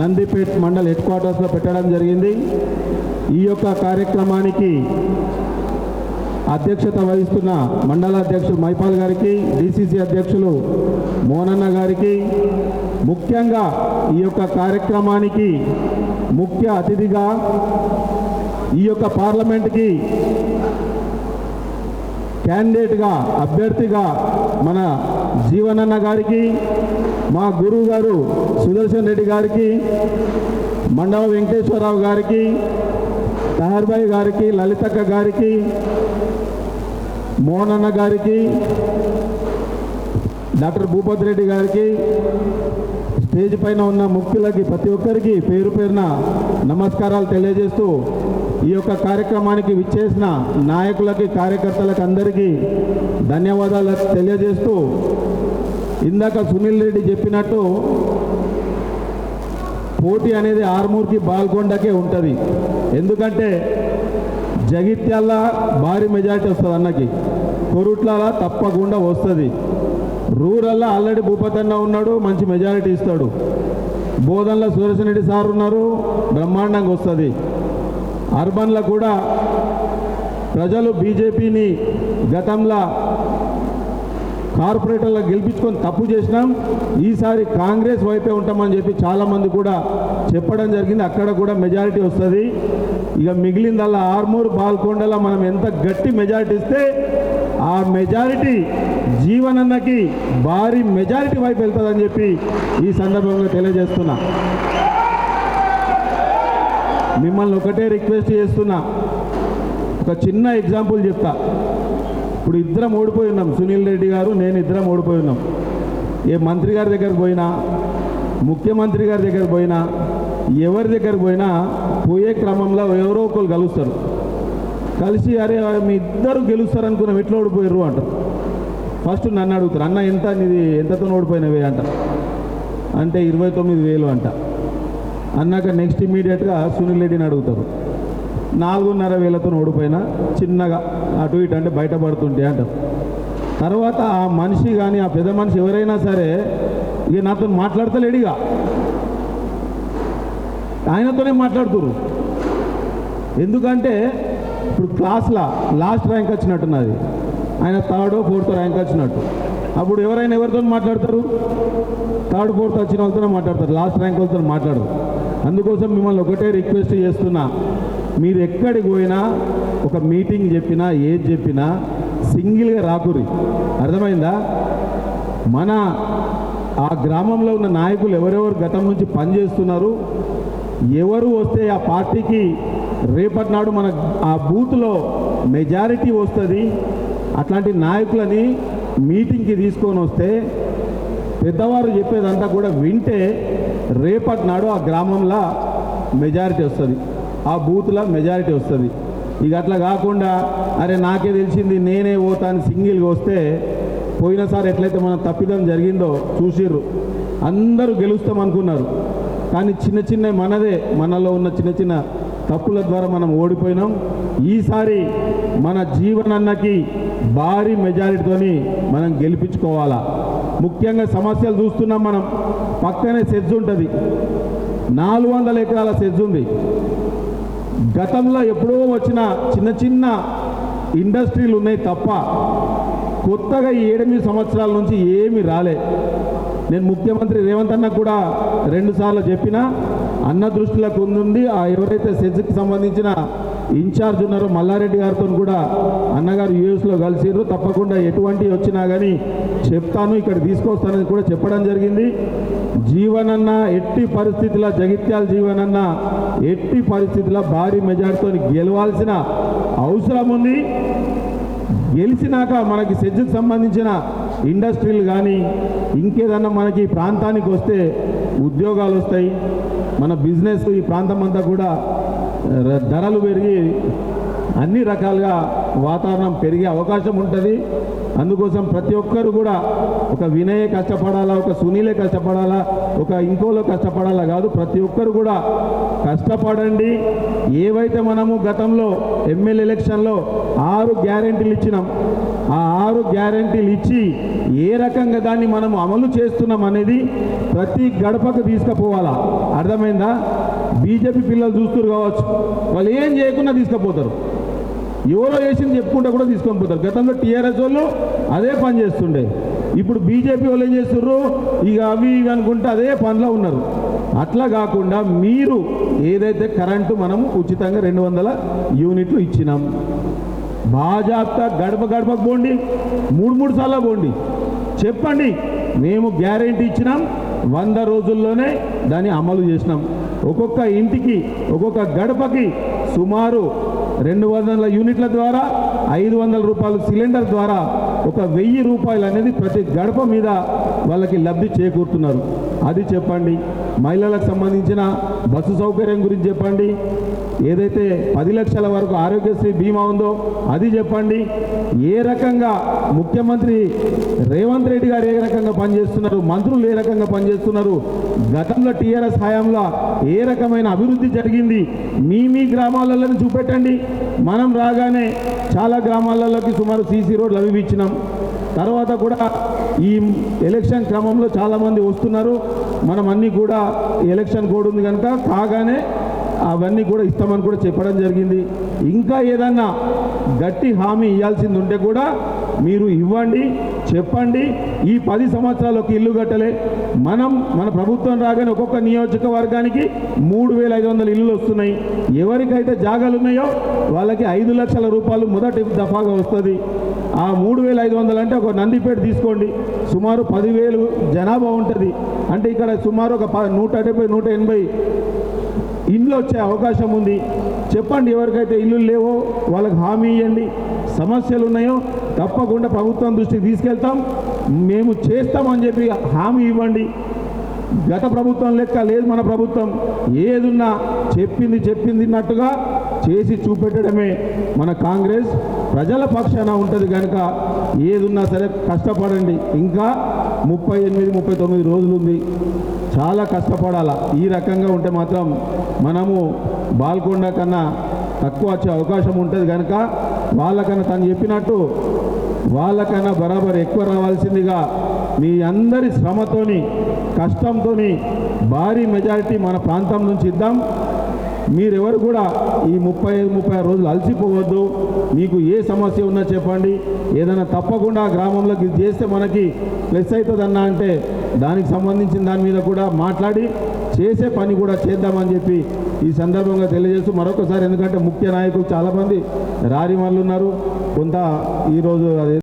Nandipet mandal head క్వార్టర్స్లో పెట్టడం జరిగింది. ఈ యొక్క కార్యక్రమానికి అధ్యక్షత వహిస్తున్న మండల అధ్యక్షులు మైపాల్ గారికి డిసిసి అధ్యక్షులు మోనన్న గారికి ముఖ్యంగా ఈ యొక్క కార్యక్రమానికి ముఖ్య అతిథిగా ఈ యొక్క పార్లమెంట్కి క్యాండిడేట్గా అభ్యర్థిగా మన జీవనన్న గారికి మా గురువు గారు సుదర్శన్ రెడ్డి గారికి మండవ వెంకటేశ్వరరావు గారికి తహర్బాయి గారికి లలితక్క గారికి మోహనన్న గారికి డాక్టర్ భూపతి రెడ్డి గారికి స్టేజ్ పైన ఉన్న ముఖ్యులకి ప్రతి ఒక్కరికి పేరు పేరున నమస్కారాలు తెలియజేస్తూ ఈ యొక్క కార్యక్రమానికి విచ్చేసిన నాయకులకి కార్యకర్తలకు అందరికీ ధన్యవాదాలు తెలియజేస్తూ ఇందాక సునీల్ రెడ్డి చెప్పినట్టు పోటీ అనేది ఆర్మూర్కి బాల్కొండకే ఉంటుంది. ఎందుకంటే జగిత్యాల భారీ మెజారిటీ వస్తుంది అన్నకి. కొరుట్ల తప్పకుండా వస్తుంది. రూరల్లో ఆల్రెడీ భూపతన్న ఉన్నాడు మంచి మెజారిటీ ఇస్తాడు. బోధనలో సుదర్శన్ రెడ్డి సార్ ఉన్నారు బ్రహ్మాండంగా వస్తుంది. అర్బన్లో కూడా ప్రజలు బీజేపీని గతంలో కార్పొరేటర్లకు గెలిపించుకొని తప్పు చేసినాం. ఈసారి కాంగ్రెస్ వైపే ఉంటామని చెప్పి చాలామంది కూడా చెప్పడం జరిగింది. అక్కడ కూడా మెజారిటీ వస్తుంది. ఇక మిగిలిందల్లా ఆర్మూర్ పాల్కొండలో మనం ఎంత గట్టి మెజారిటీ ఇస్తే ఆ మెజారిటీ జీవనన్నకి భారీ మెజారిటీ వైపు వెళ్తుందని చెప్పి ఈ సందర్భంగా తెలియజేస్తున్నా. మిమ్మల్ని ఒకటే రిక్వెస్ట్ చేస్తున్నా. ఒక చిన్న ఎగ్జాంపుల్ చెప్తా. ఇప్పుడు ఇద్దరం ఓడిపోయి ఉన్నాం. సునీల్ రెడ్డి గారు నేను ఇద్దరం ఓడిపోయి ఉన్నాం. ఏ మంత్రి గారి దగ్గరకు పోయినా ముఖ్యమంత్రి గారి దగ్గరకు పోయినా ఎవరి దగ్గరకు పోయినా పోయే క్రమంలో ఎవరో ఒకరు కలుస్తారు కలిసి అరే మీ ఇద్దరు గెలుస్తారు అనుకున్నాం ఎట్లా ఓడిపోయారు అంటారు. ఫస్ట్ నన్ను అడుగుతారు అన్న ఎంత నీది ఎంతతో ఓడిపోయినవే? అంట అంటే ఇరవై తొమ్మిది వేలు అంట. అన్నాక నెక్స్ట్ ఇమీడియట్గా సునీల్ రెడ్డిని అడుగుతారు. నాలుగున్నర వేలతో ఓడిపోయిన చిన్నగా అటు ఇటు అంటే బయటపడుతుంటే అంటారు. తర్వాత ఆ మనిషి కానీ ఆ పెద్ద మనిషి ఎవరైనా సరే ఇక నాతో మాట్లాడతలేడు ఇక ఆయనతోనే మాట్లాడుతురు ఎందుకంటే ఇప్పుడు క్లాస్లో లాస్ట్ ర్యాంక్ వచ్చినట్టున్నది. ఆయన థర్డ్ ఫోర్త్ ర్యాంక్ వచ్చినట్టు. అప్పుడు ఎవరైనా ఎవరితో మాట్లాడతారు? థర్డ్ ఫోర్త్ వచ్చిన వాళ్ళతో మాట్లాడతారు. లాస్ట్ ర్యాంక్ వాళ్ళతో మాట్లాడరు. అందుకోసం మిమ్మల్ని ఒకటే రిక్వెస్ట్ చేస్తున్నా. మీరు ఎక్కడికి పోయినా ఒక మీటింగ్ చెప్పినా ఏది చెప్పినా సింగిల్గా రాకురి అర్థమైందా? మన ఆ గ్రామంలో ఉన్న నాయకులు ఎవరెవరు గతం నుంచి పనిచేస్తున్నారు? ఎవరు వస్తే ఆ పార్టీకి రేపటి నాడు మన ఆ బూత్లో మెజారిటీ వస్తుంది? అట్లాంటి నాయకులని మీటింగ్కి తీసుకొని వస్తే పెద్దవారు చెప్పేదంతా కూడా వింటే రేపటి నాడు ఆ గ్రామంలో మెజారిటీ వస్తుంది. ఆ బూత్లో మెజారిటీ వస్తుంది. ఇక అట్లా కాకుండా అరే నాకే తెలిసింది నేనే పోతాను సింగిల్గా వస్తే పోయినసారి ఎట్లయితే మన తప్పిదం జరిగిందో చూసిర్రు. అందరూ గెలుస్తాం అనుకున్నారు కానీ చిన్న చిన్న మనదే మనలో ఉన్న చిన్న చిన్న తప్పుల ద్వారా మనం ఓడిపోయినాం. ఈసారి మన జీవనన్నకి భారీ మెజారిటీతోని మనం గెలిపించుకోవాలా. ముఖ్యంగా సమస్యలు చూస్తున్నాం మనం. పక్కనే సెజ్ ఉంటుంది. నాలుగు వందల ఎకరాల సెజ్ ఉంది. గతంలో ఎప్పుడో వచ్చిన చిన్న చిన్న ఇండస్ట్రీలు ఉన్నాయి తప్ప కొత్తగా ఈ ఏడెనిమిది సంవత్సరాల నుంచి ఏమీ రాలే. నేను ముఖ్యమంత్రి రేవంత్ అన్న కూడా రెండుసార్లు చెప్పినా అన్న దృష్టిలో ఉంది ఆ ఎవరైతే సెజ్కి సంబంధించిన ఇన్ఛార్జ్ ఉన్నారో మల్లారెడ్డి గారితో కూడా అన్నగారు యూఎస్లో కలిసిర్రు. తప్పకుండా ఎటువంటి వచ్చినా కానీ చెప్తాను ఇక్కడ తీసుకొస్తానని కూడా చెప్పడం జరిగింది. జీవనన్న ఎట్టి పరిస్థితుల జగిత్యాల జీవనన్న ఎట్టి పరిస్థితుల భారీ మెజార్టీతో గెలవాల్సిన అవసరం ఉంది. గెలిచినాక మనకి సెజ్కి సంబంధించిన ఇండస్ట్రీలు కానీ ఇంకేదన్నా మనకి ఈ ప్రాంతానికి వస్తే ఉద్యోగాలు వస్తాయి. మన బిజినెస్ ఈ ప్రాంతం అంతా కూడా ధరలు పెరిగి అన్ని రకాలుగా వాతావరణం పెరిగే అవకాశం ఉంటుంది. అందుకోసం ప్రతి ఒక్కరు కూడా ఒక వినయే కష్టపడాలా ఒక సునీలే కష్టపడాలా ఒక ఇంకోలో కష్టపడాలా కాదు ప్రతి ఒక్కరు కూడా కష్టపడండి. ఏవైతే మనము గతంలో ఎమ్మెల్యే ఎలక్షన్లో ఆరు గ్యారెంటీలు ఇచ్చినాం ఆ ఆరు గ్యారెంటీలు ఇచ్చి ఏ రకంగా దాన్ని మనం అమలు చేస్తున్నాం అనేది ప్రతి గడపకు తీసుకుపోవాలా? అర్థమైందా? బీజేపీ పిల్లలు చూస్తారు కావచ్చు వాళ్ళు ఏం చేయకుండా తీసుకుపోతారు. ఎవరో చేసింది చెప్పుకుంటే కూడా తీసుకొని పోతారు. గతంలో టీఆర్ఎస్ వాళ్ళు అదే పని చేస్తుండే. ఇప్పుడు బీజేపీ వాళ్ళు ఏం చేస్తున్నారు ఇక అవి ఇవి అనుకుంటే అదే పనిలో ఉన్నారు. అట్లా కాకుండా మీరు ఏదైతే కరెంటు మనం ఉచితంగా రెండు వందల యూనిట్లు ఇచ్చినాం బాజాప్తా గడప గడపకు పోండి మూడు మూడు సార్లు పోండి. చెప్పండి మేము గ్యారెంటీ ఇచ్చినాం వంద రోజుల్లోనే దాన్ని అమలు చేసినాం. ఒక్కొక్క ఇంటికి ఒక్కొక్క గడపకి సుమారు రెండు వందల యూనిట్ల ద్వారా ఐదు వందల రూపాయలు సిలిండర్ ద్వారా ఒక వెయ్యి రూపాయలు అనేది ప్రతి గడప మీద వాళ్ళకి లబ్ధి చేకూరుతున్నారు. అది చెప్పండి. మహిళలకు సంబంధించిన బస్సు సౌకర్యం గురించి చెప్పండి. ఏదైతే పది లక్షల వరకు ఆరోగ్యశ్రీ బీమా ఉందో అది చెప్పండి. ఏ రకంగా ముఖ్యమంత్రి రేవంత్ రెడ్డి గారు ఏ రకంగా పనిచేస్తున్నారు మంత్రులు ఏ రకంగా పనిచేస్తున్నారు గతంలో టీఆర్ఎస్ హయాంలో ఏ రకమైన అభివృద్ధి జరిగింది మీ మీ గ్రామాలలో చూపెట్టండి. మనం రాగానే చాలా గ్రామాలలోకి సుమారు సీసీ రోడ్లు అవి ఇచ్చినాం తర్వాత కూడా ఈ ఎలక్షన్ క్రమంలో చాలామంది వస్తున్నారు. మనం అన్నీ కూడా ఎలక్షన్ కోడ్ ఉంది కనుక కాగానే అవన్నీ కూడా ఇస్తామని కూడా చెప్పడం జరిగింది. ఇంకా ఏదన్నా గట్టి హామీ ఇవ్వాల్సింది ఉంటే కూడా మీరు ఇవ్వండి చెప్పండి. ఈ పది సంవత్సరాలకు ఇల్లు కట్టలే. మనం మన ప్రభుత్వం రాగానే ఒక్కొక్క నియోజకవర్గానికి మూడు వేల ఐదు వందల ఇల్లులు వస్తున్నాయి. ఎవరికైతే జాగాలు ఉన్నాయో వాళ్ళకి ఐదు లక్షల రూపాయలు మొదటి దఫాగా వస్తుంది. ఆ మూడు వేల ఐదు వందలు అంటే ఒక నందిపేట తీసుకోండి. సుమారు పదివేలు జనాభా ఉంటుంది. అంటే ఇక్కడ సుమారు ఒక నూట డెబ్బై నూట ఎనభై ఇండ్లు వచ్చే అవకాశం ఉంది. చెప్పండి ఎవరికైతే ఇల్లు లేవో వాళ్ళకి హామీ ఇవ్వండి సమస్యలు ఉన్నాయో తప్పకుండా ప్రభుత్వం దృష్టికి తీసుకెళ్తాం. మేము చేస్తామని చెప్పి హామీ ఇవ్వండి. గత ప్రభుత్వం లెక్క లేదు మన ప్రభుత్వం. ఏదున్నా చెప్పింది చెప్పింది అన్నట్టుగా చేసి చూపెట్టడమే మన కాంగ్రెస్. ప్రజల పక్షాన ఉంటుంది కనుక ఏదున్నా సరే కష్టపడండి. ఇంకా ముప్పై ఎనిమిది ముప్పై తొమ్మిది రోజులు ఉంది. చాలా కష్టపడాలా. ఈ రకంగా ఉంటే మాత్రం మనము బాల్కొండ కన్నా తక్కువ వచ్చే అవకాశం ఉంటుంది కనుక వాళ్ళకన్నా తను చెప్పినట్టు వాళ్ళకన్నా బరాబర్ ఎక్కువ రావాల్సిందిగా మీ అందరి శ్రమతోని కష్టంతోని భారీ మెజారిటీ మన ప్రాంతం నుంచి ఇద్దాం. మీరెవరు కూడా ఈ ముప్పై ఐదు ముప్పై ఆరు రోజులు అలసిపోవద్దు. మీకు ఏ సమస్య ఉన్నా చెప్పండి. ఏదైనా తప్పకుండా గ్రామంలోకి ఇది చేస్తే మనకి ప్లస్ అవుతుందన్నా అంటే దానికి సంబంధించిన దాని మీద కూడా మాట్లాడి చేసే పని కూడా చేద్దామని చెప్పి ఈ సందర్భంగా తెలియజేస్తూ మరొకసారి ఎందుకంటే ముఖ్య నాయకులు చాలామంది రారి వాళ్ళు ఉన్నారు. కొంత ఈరోజు అదే